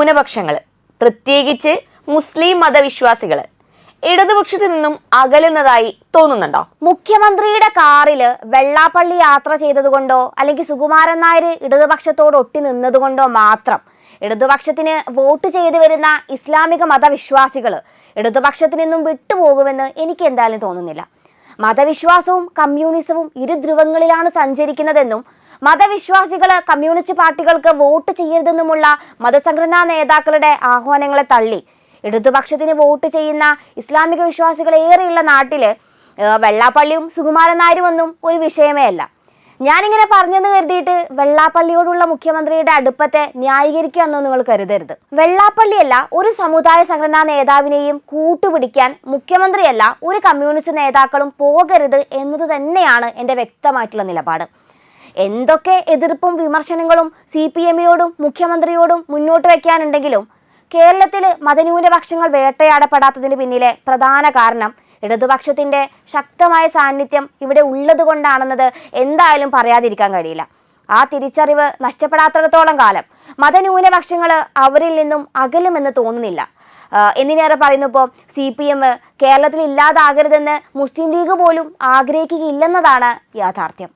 ന്യൂനപക്ഷങ്ങൾ പ്രത്യേകിച്ച് മുസ്ലിം മതവിശ്വാസികൾ ഇടതുപക്ഷത്തിൽ നിന്നും അകലുന്നതായി തോന്നുന്നുണ്ടോ? മുഖ്യമന്ത്രിയുടെ കാറിൽ വെള്ളാപ്പള്ളി യാത്ര ചെയ്തതുകൊണ്ടോ അല്ലെങ്കിൽ സുകുമാരൻ നായർ ഇടതുപക്ഷത്തോട് ഒട്ടി നിന്നതുകൊണ്ടോ മാത്രം ഇടതുപക്ഷത്തിന് വോട്ട് ചെയ്തു വരുന്ന ഇസ്ലാമിക മതവിശ്വാസികൾ ഇടതുപക്ഷത്തിൽ നിന്നും വിട്ടുപോകുമെന്ന് എനിക്ക് എന്തായാലും തോന്നുന്നില്ല. മതവിശ്വാസവും കമ്മ്യൂണിസവും ഇരു ധ്രുവങ്ങളിലാണ് സഞ്ചരിക്കുന്നതെന്നും മതവിശ്വാസികൾ കമ്മ്യൂണിസ്റ്റ് പാർട്ടികൾക്ക് വോട്ട് ചെയ്യരുതെന്നുമുള്ള മതസംഘടനാ നേതാക്കളുടെ ആഹ്വാനങ്ങളെ തള്ളി. ഇടതുപക്ഷത്തിന് വോട്ട് ചെയ്യുന്ന ഇസ്ലാമിക വിശ്വാസികൾ ഏറെയുള്ള നാട്ടിൽ വെള്ളാപ്പള്ളിയും സുകുമാരൻ നായരും ഒന്നും ഒരു വിഷയമേ അല്ല. ഞാനിങ്ങനെ പറഞ്ഞെന്ന് കരുതിയിട്ട് വെള്ളാപ്പള്ളിയോടുള്ള മുഖ്യമന്ത്രിയുടെ അടുപ്പത്തെ ന്യായീകരിക്കുകയാണെന്ന് നിങ്ങൾ കരുതരുത്. വെള്ളാപ്പള്ളിയല്ല ഒരു സമുദായ സംഘടനാ നേതാവിനെയും കൂട്ടുപിടിക്കാൻ മുഖ്യമന്ത്രിയല്ല ഒരു കമ്മ്യൂണിസ്റ്റ് നേതാക്കളും പോകരുത് എന്നത് തന്നെയാണ് എന്റെ വ്യക്തമായിട്ടുള്ള നിലപാട്. എന്തൊക്കെ എതിർപ്പും വിമർശനങ്ങളും സി പി എമ്മിനോടും മുഖ്യമന്ത്രിയോടും മുന്നോട്ട് വയ്ക്കാനുണ്ടെങ്കിലും കേരളത്തിൽ മതന്യൂനപക്ഷങ്ങൾ വേട്ടയാടപ്പെടാത്തതിന് പിന്നിലെ പ്രധാന കാരണം ഇടതുപക്ഷത്തിന്റെ ശക്തമായ സാന്നിധ്യം ഇവിടെ ഉള്ളത് കൊണ്ടാണെന്നത് എന്തായാലും പറയാതിരിക്കാൻ കഴിയില്ല. ആ തിരിച്ചറിവ് നഷ്ടപ്പെടാത്തിടത്തോളം കാലം മതന്യൂനപക്ഷങ്ങൾ അവരിൽ നിന്നും അകലുമെന്ന് തോന്നുന്നില്ല. എന്തിനേറെ പറയുന്നു ഇപ്പോൾ സി പി എം കേരളത്തിൽ ഇല്ലാതാകരുതെന്ന് മുസ്ലിം ലീഗ് പോലും ആഗ്രഹിക്കുകയില്ലെന്നതാണ് യാഥാർത്ഥ്യം.